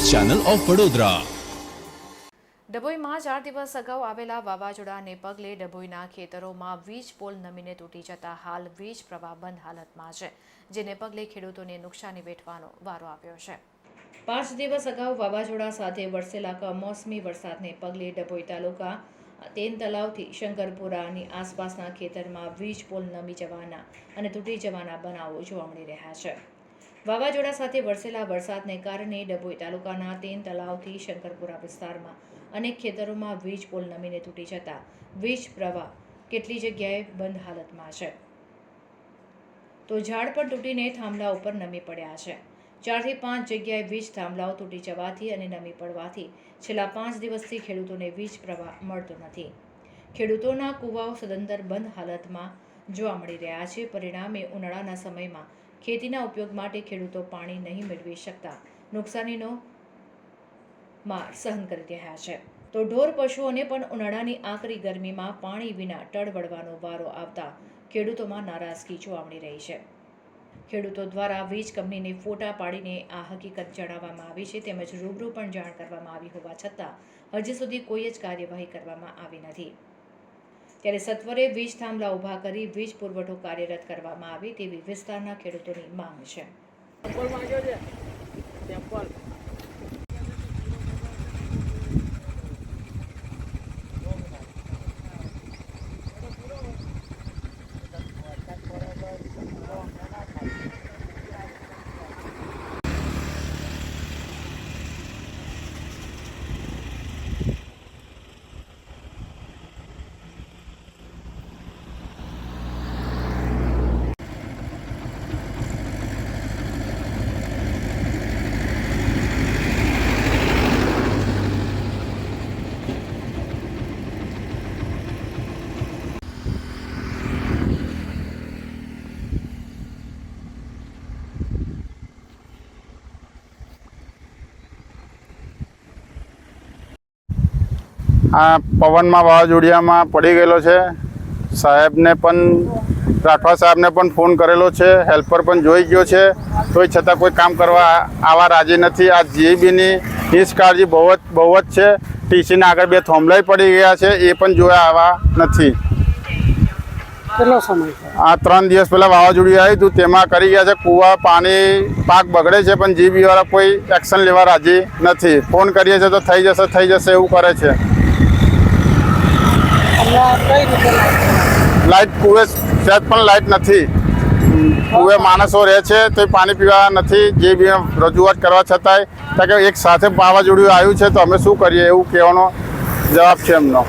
Channel of Vadodara. ડભોઈમાં ચાર દિવસ અગાઉ આવેલા વાવાઝોડાને પગલે ડભોઈના ખેતરોમાં વીજ પોલ નમીને તૂટી જતા હાલ વીજ પ્રવાહ બંધ હાલતમાં છે જેને પગલે ખેડૂતોને નુકસાની વેઠવાનો વારો આવ્યો છે. પાંચ દિવસ અગાઉ વાવાઝોડા સાથે વરસેલા કમોસમી વરસાદને પગલે ડભોઈ તાલુકા તેન તલાવથી શંકરપુરાની આસપાસના ખેતરમાં વીજ પોલ નમી જવાના અને તૂટી જવાના બનાવો જોવા મળી રહ્યા છે. વાવાઝોડા સાથે વરસેલા વરસાદને કારણે ડભોઈ તાલુકાના તેન તલાવથી શંકરપુરા વિસ્તારમાં અનેક ખેતરોમાં વીજ પોલ નમીને તૂટી જતા વીજ પ્રવાહ કેટલી જગ્યાએ બંધ હાલતમાં છે. તો ઝાડ પણ તૂટીને થાંભલા ઉપર નમી પડ્યા છે. ચારથી પાંચ જગ્યાએ વીજ થાંભલાઓ તૂટી જવાથી અને નમી પડવાથી છેલ્લા પાંચ દિવસથી ખેડૂતોને વીજ પ્રવાહ મળતો નથી. ખેડૂતોના કૂવાઓ સદંતર બંધ હાલતમાં જોવા મળી રહ્યા છે. પરિણામે ઉનાળાના સમયમાં ખેતીના ઉપયોગ માટે ખેડૂતો પાણી નહીં મેળવી શકતા. નુકસાનીનો માર સહન કરી રહ્યા છે. તો ઢોર પશુઓને પણ ઉનાળાની આકરી ગરમીમાં પાણી વિના ટળવળવાનો વારો આવતા ખેડૂતોમાં નારાજગી જોવા રહી છે. ખેડૂતો દ્વારા વીજ કંપનીને ફોટા પાડીને આ હકીકત જણાવવામાં આવી છે તેમજ રૂબરૂ પણ જાણ કરવામાં આવી હોવા છતાં હજી સુધી કોઈ જ કાર્યવાહી કરવામાં આવી નથી. ત્યારે સત્વરે વીજ થાંભલા ઊભા કરી વીજ પુરવઠો કાર્યરત કરવામાં આવે તેવી વિસ્તારના ખેડૂતોની માંગ છે. આ પવનમાં વાવાઝોડિયામાં પડી ગયેલો છે. સાહેબને પણ રાઠવા સાહેબને પણ ફોન કરેલો છે. હેલ્પર પણ જોઈ ગયો છે. તોય છતાં કોઈ કામ કરવા આવા રાજી નથી. આ જીબીની નિષ્કાળજી બહુ જ બહુ જ છે. ટીસીના આગળ બે થોંભલાઈ પડી ગયા છે. એ પણ જોયા આવા નથી. કેટલો સમય આ ત્રણ દિવસ પહેલાં વાવાઝોડું આવ્યું હતું. તેમાં કરી ગયા છે કૂવા પાણી પાક બગડે છે પણ જીબીવાળા કોઈ એક્શન લેવા રાજી નથી. ફોન કરીએ છીએ તો થઈ જશે થઈ જશે એવું કરે છે. લાઇટ કુએ સહેજ પણ લાઇટ નથી. કુએ માણસો રહે છે તો પાણી પીવા નથી, જે બી રજૂઆત કરવા છતાંય. કારણ કે એક સાથે વાવાઝોડું આવ્યું છે, તો અમે શું કરીએ એવું કહેવાનો જવાબ છે એમનો.